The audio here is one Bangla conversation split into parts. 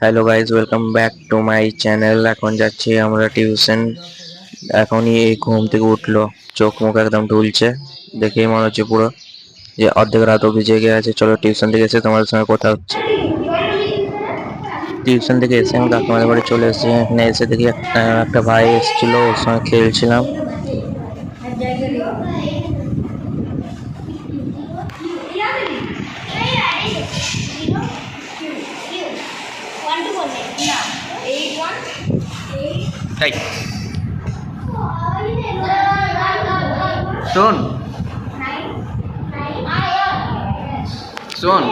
Hello guys welcome back to my channel এখন যাচ্ছি আমরা টিউশন এখনই এই ঘুম থেকে উঠল। চোখ মুখ একদম ঢুলছে দেখেই মনে হচ্ছে পুরো যে অর্ধেক রাত অব্দি জেগে আছে। চলো টিউশন থেকে এসে তোমাদের সঙ্গে কথা হচ্ছে। টিউশন থেকে এসে আমি কাকিমাদের বাড়ি চলে এসেছি। এখানে এসে দেখি একটা ভাই এসেছিল, ওর সঙ্গে খেলছিলাম। তাই শোন শোন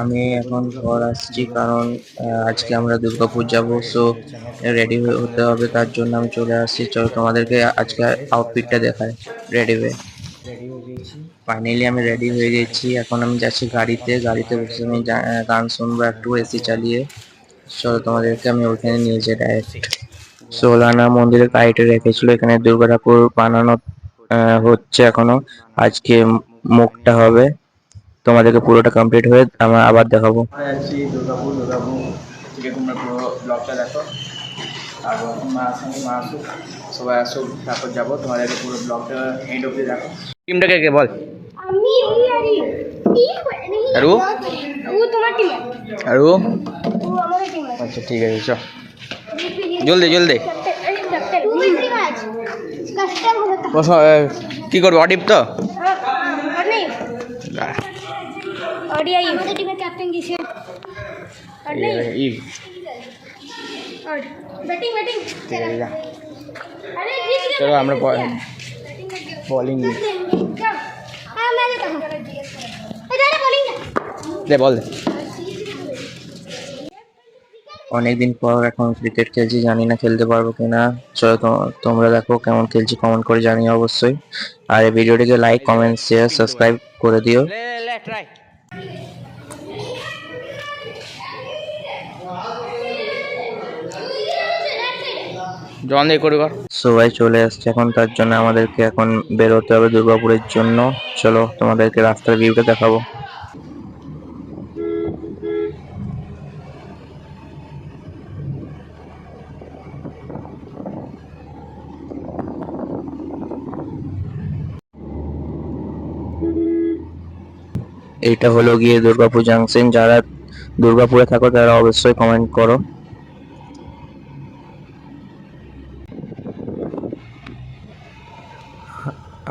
আমি এখন ঘর আসছি কারণ আজকে আমরা দুর্গাপুর যাব সো রেডি হতে হবে, তার জন্য আমি চলে আসছি। চলো তোমাদেরকে আজকে আউটফিটটা দেখায় রেডি হয়ে। ফাইনালি আমি রেডি হয়ে গেছি, এখন আমি যাচ্ছি গাড়িতে গাড়িতে বসে আমি গান শুনব, একটু এসি চালিয়ে। চলো তোমাদেরকে আমি ওইখানে নিয়ে যাই ডাইরেক্ট সোলানা মন্দিরে গাড়িটা রেখেছিল, এখানে দুর্গা ঠাকুর বানানো হচ্ছে এখনও। আজকে মুখটা হবে। তোমাদেরকে পুরোটা কমপ্লিট হয়ে আমরা আবার দেখাবো। দুর্গাপুর দুর্গাপুর থেকে তোমরা পুরো ব্লগটা দেখো। আর মা সঙ্গে মা আসুক সবাই আসুক তারপর যাব। তোমাদেরকে পুরো ব্লগটা এন্ড অব্দি দেখো টিমটাকে কে বল? আমি বিহারি আর? ও? ও তোমার টিম আর? ও ও আমাদের টিম আছে আচ্ছা ঠিক আছে চ জলদি জলদি। কি করব অডিপ তো আমাদের টিমের ক্যাপ্টেন ইভ ব্যাটিং ব্যাটিং আরে জিত চলো আমরা বলিং হ্যাঁ তো এই বলিং দে বল দে অনেকদিন পর এখন ক্রিকেট খেলছি জানি না খেলতে পারব কিনা। চলো তোমরা দেখো কেমন খেলছি কমেন্ট করে জানিও অবশ্যই। আর এই ভিডিওটিকে লাইক কমেন্ট শেয়ার সাবস্ক্রাইব করে দিও। সবাই চলে আসছে এখন, তার জন্য আমাদেরকে এখন বেরোতে হবে দুর্গাপুরের জন্য। চলো তোমাদেরকে রাস্তার ভিউটা দেখাবো। এইটা হলো গিয়ে দুর্গাপুর জাংশন যারা দুর্গাপুরে থাকো, তারা অবশ্যই কমেন্ট করো।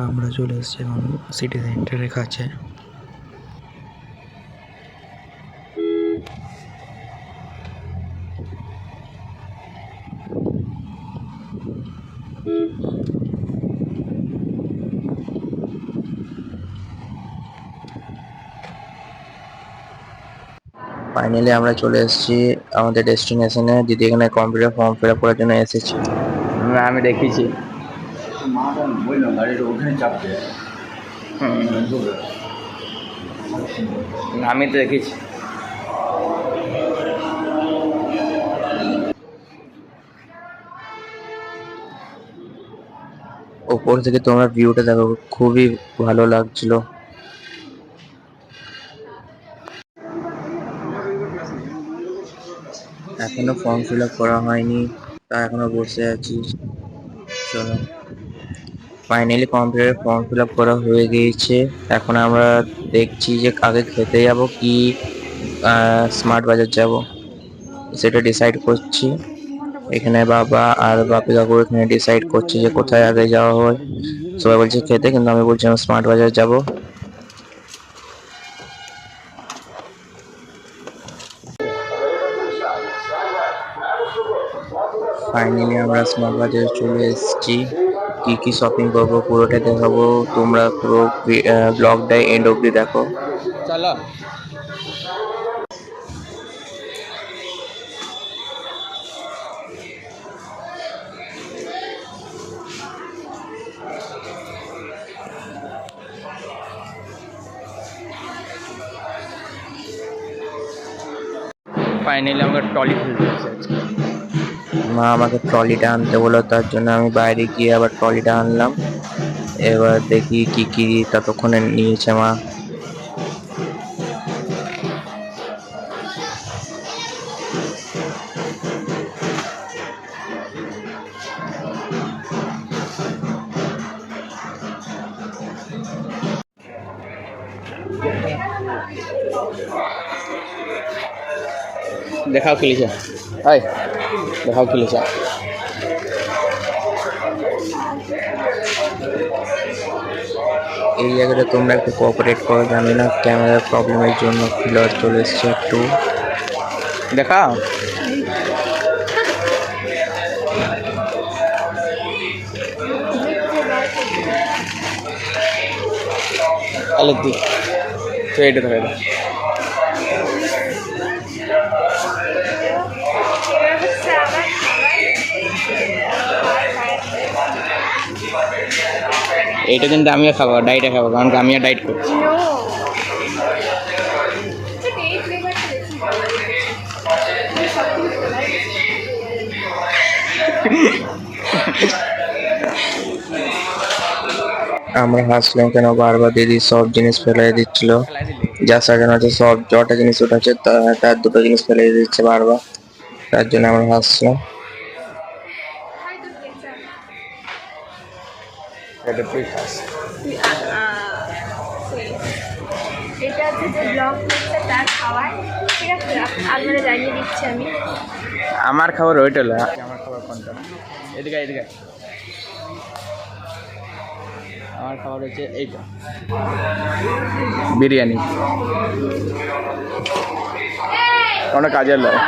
আমরা চলে এসেছি এখন সিটি সেন্টারের কাছে। ফাইনালি আমরা চলে এসেছি আমাদের ডেস্টিনেশনে দিদি এখানে কম্পিউটার ফর্ম ফিল আপ করার জন্য এসেছি। আমি দেখেছি আমি তো দেখেছি ওপর থেকে তোমরা ভিউটা দেখো খুবই ভালো লাগছিল। এখনও ফর্ম ফিল আপ করা হয়নি, তা এখনও বসে আছি। চলো। ফাইনালি কম্পিউটারে ফর্ম ফিল আপ করা হয়ে গিয়েছে। এখন আমরা দেখছি যে কাকে খেতে যাব, কি স্মার্ট বাজার যাব। সেটা ডিসাইড করছি। এখানে বাবা আর বাপি কাকু এখানে ডিসাইড করছে যে কোথায় আগে যাওয়া হয়। সবাই বলছে খেতে, কিন্তু আমি বলছি আমি স্মার্ট বাজার যাব। ফাইনালি আমরা স্মার্ট বাজারে চলে এসেছি। কি কি শপিং করব পুরোটা দেখাবো। তোমরা পুরো ব্লগটাই এন্ড অব্দি দেখো। চলো। ফাইনালি আমরা টলি ফেলতে আজকে মা আমাকে ট্রলিটা আনতে বলল তার জন্য আমি বাইরে গিয়ে আবার ট্রলিটা আনলাম। এবার দেখি কি কি ততক্ষণে নিয়েছে মা। দেখাও লিখে। হাই দেখাও কি লিখে? এই জায়গাটা তোমরা একটু কোঅপারেট করো জানি না ক্যামেরার প্রবলেমের জন্য ফিলার চলে এসছে একটু। দেখাও। তাহলে দি তো এটা দেখা দাও। এইটা কিন্তু আমিও খাব ডাইটে খাব, কারণ আমিও ডাইট করছি। আমরা হাসলাম কেন? বারবার দিদি সব জিনিস ফেলাই দিচ্ছিল। যা সাজানো আছে, সব যটা জিনিস উঠাচ্ছে তার দুটো জিনিস ফেলে দিচ্ছে বারবার। তার জন্য আমরা হাসছিলাম এটা তুই খাস এটা হচ্ছে যে ব্লগ করছে তার খাবার ঠিক আছে আপনারা জানিয়ে দিচ্ছি আমি। আমার খাবার ওইটা হলো। আমার খাবার কোনটা? এদিকে এদিকে আমার খাবার হচ্ছে এইটা। বিরিয়ানি। কোনো কাজের লয়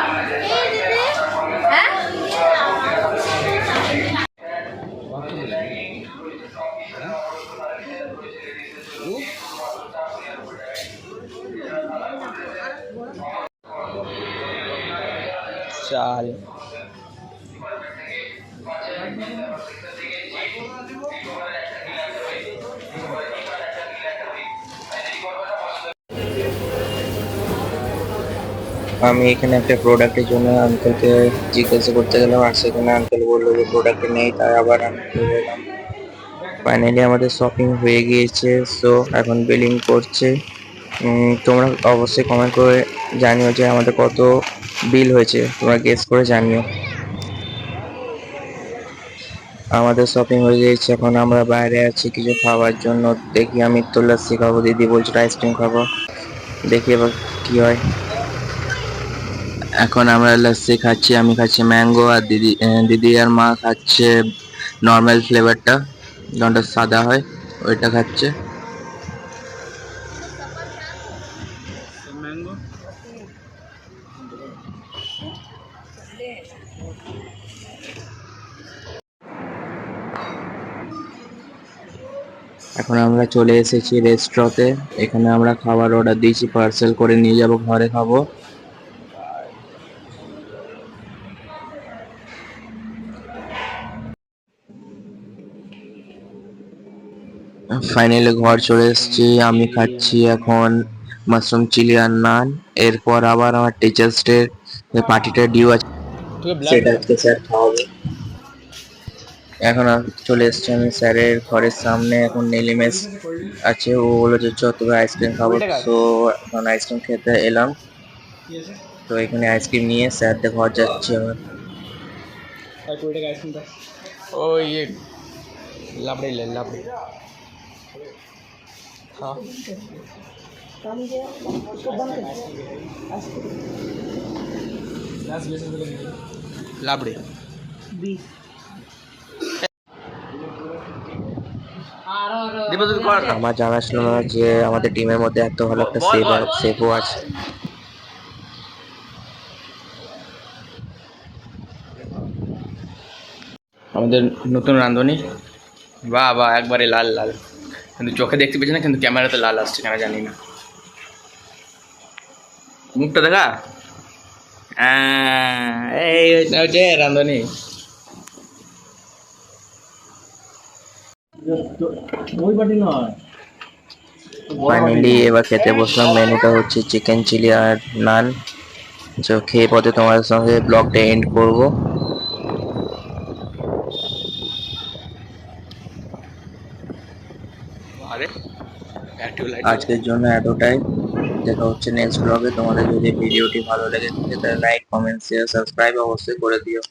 চাল আমি এখানে একটা প্রোডাক্টের জন্য আঙ্কেলকে জিজ্ঞাসা করতে গেলাম, আর সেখানে আঙ্কেল বলল যে প্রোডাক্ট নেই, তাই আবার আমি এলাম। ফাইনালি আমাদের শপিং হয়ে গিয়েছে সো এখন বিলিং করছে। তোমরা অবশ্যই কমেন্ট করে জানিও যে আমাদের কত বিল হয়েছে। তোমরা গেস করে জানিও। আমাদের শপিং হয়ে গিয়েছে, এখন আমরা বাইরে আছি কিছু খাওয়ার জন্য। দেখি আমি তো লাস্সি খাব, দিদি বলছিল আইসক্রিম খাব। দেখি এবার কি হয়। এখন আমরা লাস্সি খাচ্ছি, আমি খাচ্ছি ম্যাঙ্গো আর দিদি দিদি আর মা খাচ্ছে নর্মাল ফ্লেভারটা যেটা সাদা হয়, ওইটা খাচ্ছে। এখন আমরা চলে এসেছি রেস্টুরেন্টে এখানে আমরা খাবার অর্ডার দিয়েছি পার্সেল করে নিয়ে যাব ঘরে খাব। ফাইনালি ঘর চলে এসেছি আমি খাচ্ছি এখন মাশরুম চিলি আর নান এরপর আবার আমার টিচার্স ডে পার্টিটা ডিউ আছে। সেটা আজকে স্যার খাওয়াবে। এখন চলে এসছি আমি স্যারের ঘরের সামনে। এখন নীলিমেশ আছে ও বলো যে চ আইসক্রিম খাব। তো এখন আইসক্রিম খেতে এলাম। তো এখানে আইসক্রিম নিয়ে স্যারদের ঘর যাচ্ছি আমার। ও ইয়ে লাবড়ি লাবড়ি। লাবড়ি। আমার জানা ছিল না যে আমাদের টিমের মধ্যে এত ভালো একটা সেভ সেভও আছে। আমাদের নতুন রাঁধুনি বাহ বাহ একবারে লাল লাল। কিন্তু চোখে দেখতে পেয়েছি না কিন্তু ক্যামেরাতে লাল আসছে কেন জানি না। মুখটা দেখা। আহ, এই হচ্ছে রাঁধুনি ফাইনালি এবার খেতে বসলাম। মেনুটা হচ্ছে চিকেন চিলি আর নান তো খেয়ে পথে তোমাদের সঙ্গে ব্লগটা এন্ড করব। আজকের জন্য এতটাই। দেখা হচ্ছে নেক্সট ব্লগে তোমাদের যদি ভিডিওটি ভালো লেগে থাকে তাহলে লাইক কমেন্ট শেয়ার সাবস্ক্রাইব অবশ্যই করে দিও।